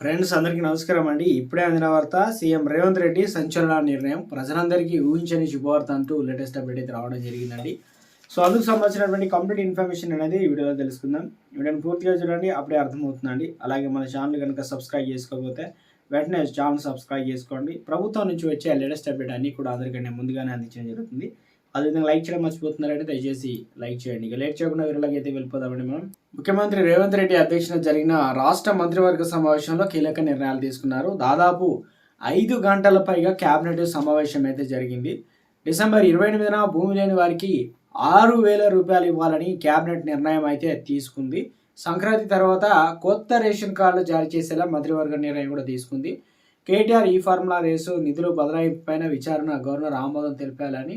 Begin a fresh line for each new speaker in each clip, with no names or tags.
Friends అందరికీ నమస్కారం అండి. ఇప్పుడే అందిన వార్త సీఎం రేవంత్ రెడ్డి సంచలన నిర్ణయం. ప్రజలందరికీ ఊహించని శుభవార్త అంటూ లేటెస్ట్ అప్డేట్ అయితే రావడం జరిగిందండి. సో అందుకు సంబంధించినటువంటి కంప్లీట్ ఇన్ఫర్మేషన్ అనేది ఈ వీడియోలో తెలుసుకుందాం. వీడియోని పూర్తిగా చూడండి అప్పుడే అర్థమవుతుందండి. అలాగే మన ఛానల్ కనుక సబ్స్క్రైబ్ చేసుకోకపోతే వెంటనే ఛానల్ సబ్స్క్రైబ్ చేసుకోండి. ప్రభుత్వం నుంచి వచ్చే లేటెస్ట్ అప్డేట్ అన్ని కూడా అందరికంటే ముందుగానే అందించడం జరుగుతుంది. అదేవిధంగా లైక్ చేయడం మర్చిపోతున్నారంటే దయచేసి లైక్ చేయండి. ఇక లేట్ చేయకుండా వీరిలోకి అయితే వెళ్ళిపోదామండి మనం. ముఖ్యమంత్రి రేవంత్ రెడ్డి అధ్యక్షతన జరిగిన రాష్ట్ర మంత్రివర్గ సమావేశంలో కీలక నిర్ణయాలు తీసుకున్నారు. దాదాపు ఐదు గంటల పైగా క్యాబినెట్ సమావేశం అయితే జరిగింది. డిసెంబర్ ఇరవై ఎనిమిదిన భూమి లేని వారికి ఆరు వేల రూపాయలు ఇవ్వాలని క్యాబినెట్ నిర్ణయం అయితే తీసుకుంది. సంక్రాంతి తర్వాత కొత్త రేషన్ కార్డులు జారీ చేసేలా మంత్రివర్గ నిర్ణయం కూడా తీసుకుంది. కేటీఆర్ ఈ ఫార్ములా రేసు నిధులు బదలాయింపు పైన విచారణ గవర్నర్ ఆమోదం తెలిపాలని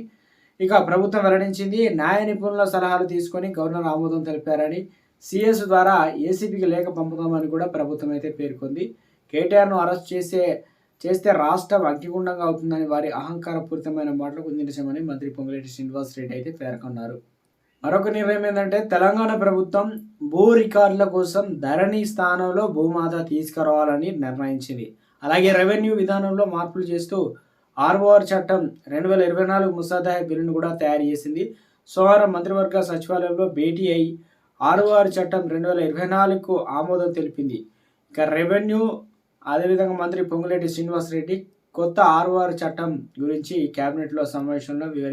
ఇక ప్రభుత్వం వెల్లడించింది న్యాయ నిపుణుల సలహాలు తీసుకొని గవర్నర్ ఆమోదం తెలిపారని సిఎస్ ద్వారా ఏసీబీకి లేఖ పంపుతామని కూడా ప్రభుత్వం అయితే పేర్కొంది. కేటీఆర్ను అరెస్ట్ చేసే చేస్తే రాష్ట్రం అగ్నిగుండంగా అవుతుందని వారి అహంకారపూరితమైన మాటలకు నిరసమని మంత్రి పొంగిరెడ్డి శ్రీనివాస్ రెడ్డి అయితే పేర్కొన్నారు. మరొక నిర్ణయం ఏంటంటే తెలంగాణ ప్రభుత్వం భూ రికార్డుల కోసం ధరణి స్థానంలో భూమాత తీసుకురావాలని నిర్ణయించింది. అలాగే రెవెన్యూ విధానంలో మార్పులు చేస్తూ ఆర్ఓఆర్ చట్టం రెండు వేల ఇరవై నాలుగు ముసాదా బిల్లును కూడా తయారు చేసింది. సోమవారం మంత్రివర్గ సచివాలయంలో భేటీ అయి ఆర్ఓఆర్ చట్టం రెండు వేల ఇరవై నాలుగుకు ఆమోదం తెలిపింది. ఇక రెవెన్యూ అదేవిధంగా మంత్రి పొంగులేటి శ్రీనివాస్ రెడ్డి కొత్త ఆర్ఓఆర్ చట్టం గురించి కేబినెట్లో సమావేశంలో వివరి